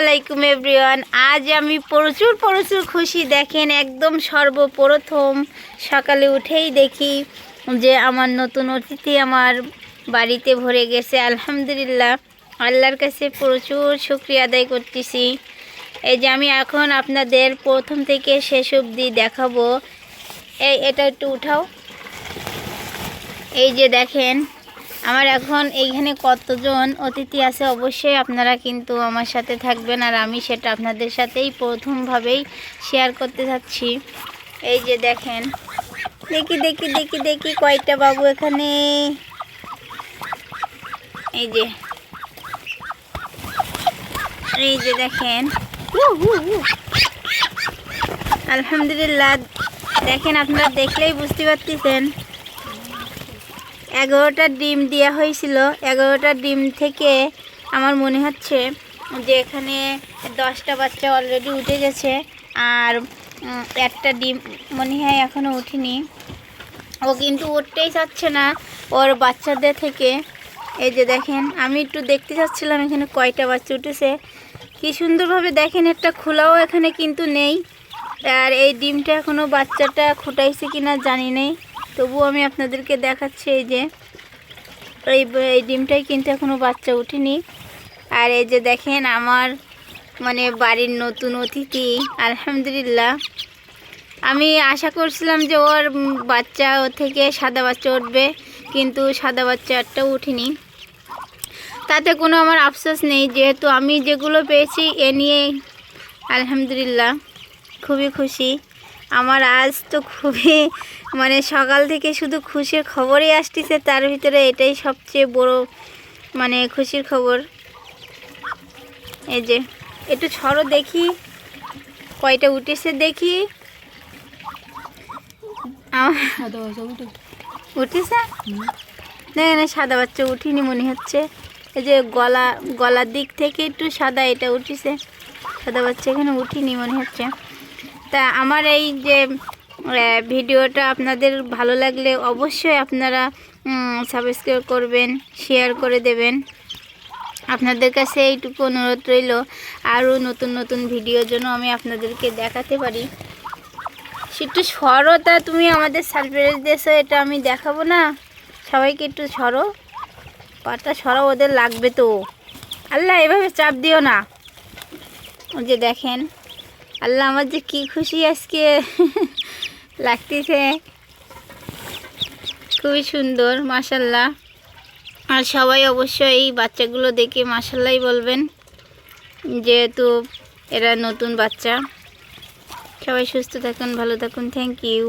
আলাইকুম এভরিওয়ান আজ আমি প্রচুর প্রচুর খুশি। দেখেন, একদম সর্বপ্রথম সকালে উঠেই দেখি যে আমার নতুন অতিথি আমার বাড়িতে ভরে গেছে। আলহামদুলিল্লাহ, আল্লাহর কাছে প্রচুর শুক্রিয়া আদায় করতেছি। এই যে আমি এখন আপনাদের প্রথম থেকে শেষ অবধি দেখাবো। এই, এটা একটু উঠাও। এই যে দেখেন আমার এখন এইখানে কতজন অতিথি আছে অবশ্যই আপনারা কিন্তু আমার সাথে থাকবেন আর আমি সেটা আপনাদের সাথেই প্রথমভাবেই শেয়ার করতে যাচ্ছি। এই যে দেখেন, দেখি দেখি দেখি দেখি কয়টা বাবু এখানে। এই যে এই যে দেখেন। আলহামদুলিল্লাহ, দেখেন আপনারা দেখলেই বুঝতে পারতেছেন। এগারোটা ডিম দেওয়া হয়েছিল। এগারোটা ডিম থেকে আমার মনে হচ্ছে যে এখানে দশটা বাচ্চা অলরেডি উঠে গেছে। আর একটা ডিম মনে হয় এখনও উঠিনি। ও কিন্তু উঠতেই চাচ্ছে না ওর বাচ্চাদের থেকে। এই যে দেখেন, আমি একটু দেখতে চাচ্ছিলাম এখানে কয়টা বাচ্চা উঠেছে। কি সুন্দরভাবে দেখেন, একটা খোলাও এখানে কিন্তু নেই। আর এই ডিমটা এখনও বাচ্চাটা ফুটাইছে কিনা জানি নেই। তবুও আমি আপনাদেরকে দেখাচ্ছি এই যে, এই এই ডিমটাই কিন্তু এখনও বাচ্চা উঠেনি। আর এই যে দেখেন আমার মানে বাড়ির নতুন অতিথি, আলহামদুলিল্লাহ। আমি আশা করছিলাম যে ওর বাচ্চা থেকে সাদা বাচ্চা উঠবে, কিন্তু সাদা বাচ্চা একটাও উঠেনি। তাতে কোনো আমার আফসোস নেই, যেহেতু আমি যেগুলো পেয়েছি এ নিয়ে আলহামদুলিল্লাহ, খুবই খুশি। আমার আজ তো খুবই মানে সকাল থেকে শুধু খুশির খবরই আসতেছে তার ভিতরে এটাই সবচেয়ে বড় মানে খুশির খবর। এই যে একটু ছড়ো দেখি কয়টা উঠেছে দেখি। উঠেছে? না না সাদা বাচ্চা উঠিনি মনে হচ্ছে। এই যে গলা গলার দিক থেকে একটু সাদা এটা উঠেছে। সাদা বাচ্চা এখানে উঠিনি মনে হচ্ছে। তা আমার এই যে ভিডিওটা আপনাদের ভালো লাগলে অবশ্যই আপনারা সাবস্ক্রাইব করবেন শেয়ার করে দেবেন। আপনাদের কাছে এইটুকু অনুরোধ রইল, আরও নতুন নতুন ভিডিওর জন্য আমি আপনাদেরকে দেখাতে পারি। একটু সরো তা তুমি আমাদের সারপ্রাইজ দিয়েছ, এটা আমি দেখাবো না। সবাইকে একটু সরো। পাটা সরো ওদের লাগবে তো। আল্লাহ, এভাবে চাপ দিও না। যে দেখেন। আল্লাহ আমার যে কী খুশি আজকে। লাগতেছে। খুবই সুন্দর মাসাল্লাহ আর সবাই অবশ্যই এই বাচ্চাগুলো দেখে মাসাল্লাই বলবেন, যেহেতু এরা নতুন বাচ্চা। সবাই সুস্থ থাকুন, ভালো থাকুন থ্যাংক ইউ